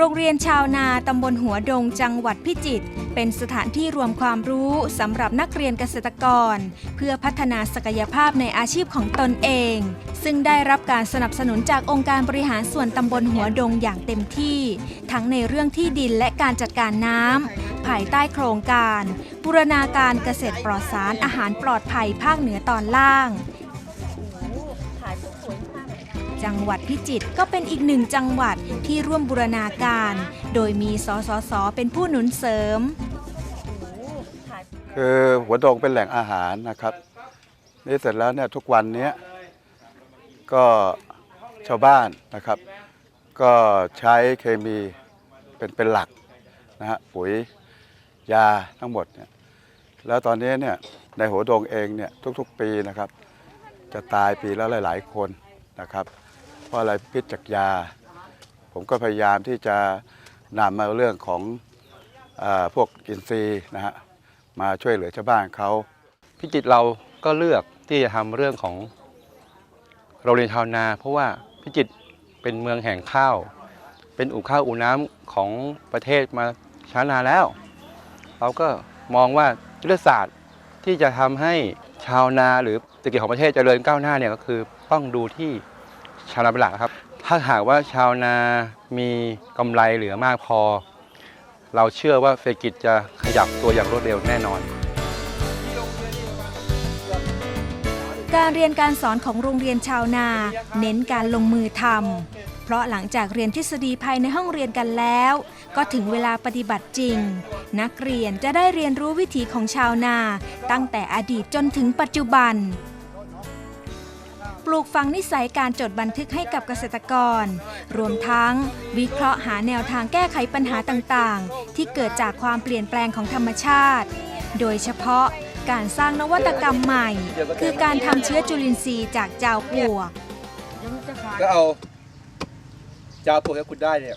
โรงเรียนชาวนาตำบลหัวดงจังหวัดพิจิตรเป็นสถานที่รวมความรู้สำหรับนักเรียนเกษตรกร เพื่อพัฒนาศักยภาพในอาชีพของตนเอง ซึ่งได้รับการสนับสนุนจากองค์การบริหารส่วนตำบลหัวดงอย่างเต็มที่ ทั้งในเรื่องที่ดินและการจัดการน้ำภายใต้โครงการ บูรณาการเกษตรปลอดสารอาหารปลอดภัยภาคเหนือตอนล่าง จังหวัดพิจิตรก็เป็นอีกหนึ่งจังหวัดที่ร่วมบูรณาการ โดยมีสสสเป็นผู้หนุนเสริม คือหัวดงเป็นแหล่งอาหารนะครับนี่เสร็จแล้วเนี่ยทุกวันนี้ก็ชาวบ้านนะครับ ก็ใช้เคมีเป็นเป็นหลักนะฮะปุ๋ยยาทั้งหมดเนี่ยแล้วตอนนี้เนี่ยในหัวดงเองเนี่ยทุกๆปีนะครับ จะตายปีละหลาย ๆ คน นะครับ เพราะอะไรพิษจากยา ผมก็พยายามที่จะนำมาเรื่องของอพวกอินทรีย์นะฮะมาช่วยเหลือชาวบ้านเขาพิจิตเราก็เลือกที่จะทำเรื่องของโรงเรียนชาวนา เพราะว่าพิจิตเป็นเมืองแห่งข้าว เป็นอู่ข้าวอู่น้ำของประเทศมาช้านานแล้ว เราก็มองว่ายุทธศาสตร์ที่จะทำให้ ชาวนาหรือเศรษฐกิจของประเทศเจริญก้าวหน้าเนี่ยก็คือต้องดูที่ชาวนาเป็นหลักครับ ถ้าหากว่าชาวนามีกำไรเหลือมากพอ เราเชื่อว่าเศรษฐกิจจะขยับตัวอย่างรวดเร็วแน่นอน การเรียนการสอนของโรงเรียนชาวนา เน้นการลงมือทำ เพราะหลังจากเรียนทฤษฎีภายในห้องเรียนกันแล้ว ก็ถึงเวลาปฏิบัติจริง นักเรียนจะได้เรียนรู้วิถีของชาวนา ตั้งแต่อดีตจนถึงปัจจุบัน ปลูกฝังนิสัยการจดบันทึกให้กับเกษตรกร รวมทั้ง วิเคราะห์หาแนวทางแก้ไขปัญหาต่างๆ ที่เกิดจากความเปลี่ยนแปลงของธรรมชาติ โดยเฉพาะการสร้างนวัตกรรมใหม่ คือการทำเชื้อจุลินทรีย์จากเจ้าปลวก ก็เอา จาวปลวกที่คุณได้เนี่ย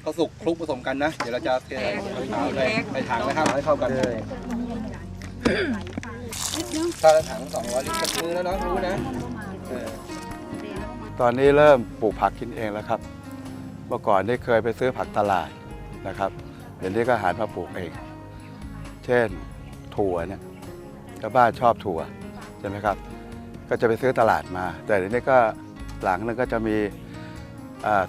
เขาสุกคลุกผสมกันนะ เดี๋ยวเราจะเทใส่ถังเลยใส่ถังนะครับให้เข้ากันเลยถ้าถัง200ลิตรก็ซื้อแล้วเนาะรู้นะตอนนี้เริ่มปลูกผักกินเองแล้วครับ เมื่อก่อนนี่เคยไปซื้อผักตลาดนะครับ เดี๋ยวนี้ก็หันมาปลูกเอง เช่นถั่วเนี่ยชาวบ้านชอบถั่วใช่ไหมครับ ก็จะไปซื้อตลาดมา แต่เดี๋ยวนี้ก็หลังนึงก็จะมี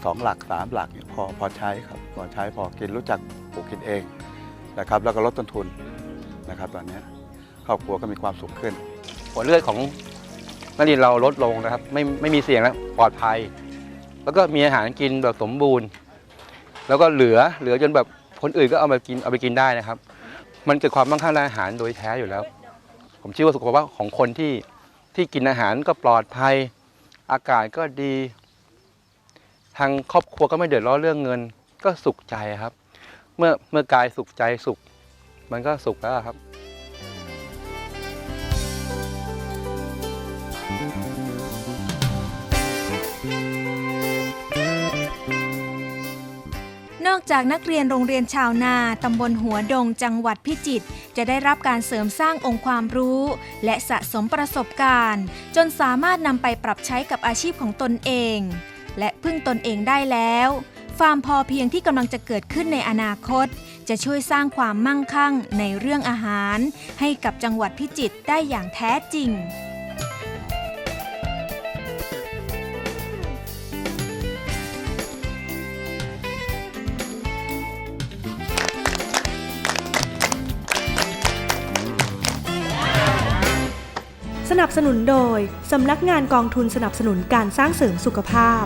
สองหลักสามหลักเนี่ยพอพอใช้ครับพอใช้พอกินรู้จักปลูกกินเองนะครับ แล้วก็ลดต้นทุนนะครับตอนนี้ครอบครัวก็มีความสุขขึ้นหัวเลือดของนักเรียนเราลดลงนะครับ ไม่ไม่มีเสี่ยงแล้วปลอดภัย แล้วก็มีอาหารกินแบบสมบูรณ์ แล้วก็เหลือเหลือจนแบบคนอื่นก็เอามากินเอาไปกินได้นะครับ มันเกิดความมั่งคั่งทางอาหารโดยแท้อยู่แล้ว ผมเชื่อว่าสุขภาพของคนที่ที่กินอาหารก็ปลอดภัย อากาศก็ดี ทางครอบครัวก็ไม่เดือดร้อนเรื่องเงิน ก็สุขใจครับ เมื่อเมื่อกายสุขใจสุข มันก็สุขแล้วครับนอกจากนักเรียนโรงเรียนชาวนา ตำบลหัวดง จังหวัดพิจิตร จะได้รับการเสริมสร้างองค์ความรู้ และสะสมประสบการณ์ จนสามารถนำไปปรับใช้กับอาชีพของตนเอง และพึ่งตนเองได้แล้ว ฟาร์มพอเพียงที่กำลังจะเกิดขึ้นในอนาคต จะช่วยสร้างความมั่งคั่งในเรื่องอาหาร ให้กับจังหวัดพิจิตรได้อย่างแท้จริงสนับสนุนโดย สำนักงานกองทุนสนับสนุนการสร้างเสริมสุขภาพ